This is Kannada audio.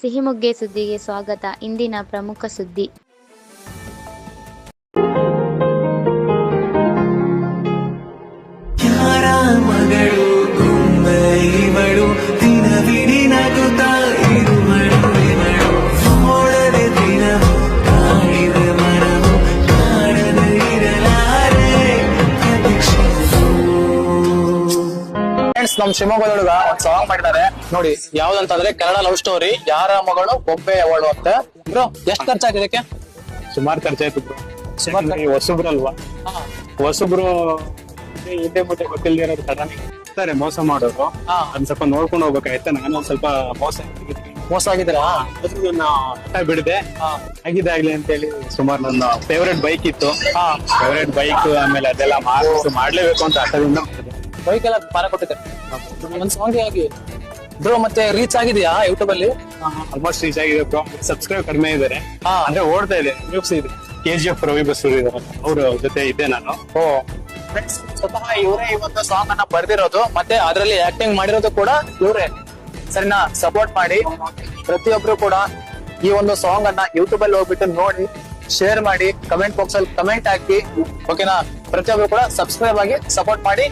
ಸಿಹಿಮೊಗ್ಗೆ ಸುದ್ದಿಗೆ ಸ್ವಾಗತ. ಇಂದಿನ ಪ್ರಮುಖ ಸುದ್ದಿ. ಮಗಳು ನಮ್ ಹುಡುಗ ಒಂದ್ ಸಾಂಗ್ ಮಾಡಿದ್ದಾರೆ. ನೋಡಿ ಯಾವ್ದಂತಂದ್ರೆ ಕನ್ನಡ ಲವ್ ಸ್ಟೋರಿ ಯಾರ ಮಗಳು ಒಬ್ಬೆ ಅವಳು ಅಂತ. ಬ್ರೋ ಎಷ್ಟ್ ಖರ್ಚಾಗಿದೆ ಇದಕ್ಕೆ? ಸುಮಾರು ಖರ್ಚಾಯ್ತು ಬ್ರೋ. ಸುಮಾರು ಹೊಸಬ್ರು ಅಲ್ವಾ? ಹೊಸಬ್ರು ಇದೆ ಮುಂದೆ ಗೊತ್ತಿಲ್ಲದೆ ಇರೋದು ಸಡನ್ ಇರ್ತಾರೆ ಮೋಸ ಮಾಡೋರು. ಅದ್ ಸ್ವಲ್ಪ ನೋಡ್ಕೊಂಡು ಹೋಗ್ಬೇಕಾಯ್ತು? ನಾನು ಒಂದ್ ಸ್ವಲ್ಪ ಮೋಸ. ಮೋಸ ಆಗಿದ್ದೀರಾ? ಹಠ ಬಿಡದೆ. ಆಗಿದಾಗ್ಲಿ ಅಂತ ಹೇಳಿ ಸುಮಾರು ನನ್ನ ಫೇವ್ರೆಟ್ ಬೈಕ್ ಇತ್ತು. ಫೇವ್ರೆಟ್ ಬೈಕ್ ಆಮೇಲೆ ಅದೆಲ್ಲ ಮಾಡ್ಲೇಬೇಕು ಅಂತ ಹಠದಿಂದ. ಬೈಕ್ ಎಲ್ಲ ಪಾರ ಕೊಟ್ಟಿದ್ದಾರೆ ಒಂದ್ ಸಾಂಗ್ ಆಗಿ. ಬ್ರೋ ಮತ್ತೆ ರೀಚ್ ಆಗಿದೆಯಾ ಯೂಟ್ಯೂಬ್ ಅಲ್ಲಿ? ಆಲ್ಮೋಸ್ಟ್ ರೀಚ್ ಆಗಿದೆ ಬ್ರೋ ಸಬ್ಸ್ಕ್ರೈಬ್ ಕಡಿಮೆ ಇದ್ದಾರೆ. ಅಂದ್ರೆ ಓಡ್ತಾ ಇದೆ. ನ್ಯೂಸ್ ಇದೆ. ಕೆ ಜಿ ಎಫ್ ರವಿ ಬಸ್ ಅವ್ರ ಜೊತೆ ಇದ್ದೆ ನಾನು. ಓ. ಸ್ವತಃ ಇವರೇ ಈ ಒಂದು ಸಾಂಗ್ ಅನ್ನ ಬರ್ದಿರೋದು. ಮತ್ತೆ ಅದರಲ್ಲಿ ಆಕ್ಟಿಂಗ್ ಮಾಡಿರೋದು ಕೂಡ ಇವರೇ. ಸರಿನಾ? ಸಪೋರ್ಟ್ ಮಾಡಿ. ಪ್ರತಿಯೊಬ್ರು ಕೂಡ ಈ ಒಂದು ಸಾಂಗ್ ಅನ್ನ ಯೂಟ್ಯೂಬ್ ಅಲ್ಲಿ ಹೋಗ್ಬಿಟ್ಟು ನೋಡಿ ಶೇರ್ ಮಾಡಿ ಕಮೆಂಟ್ ಬಾಕ್ಸ್ ಅಲ್ಲಿ ಕಮೆಂಟ್ ಹಾಕಿ. ಓಕೆನಾ ಪ್ರತಿಯೊಬ್ರು ಕೂಡ ಸಬ್ಸ್ಕ್ರೈಬ್ ಆಗಿ ಸಪೋರ್ಟ್ ಮಾಡಿ.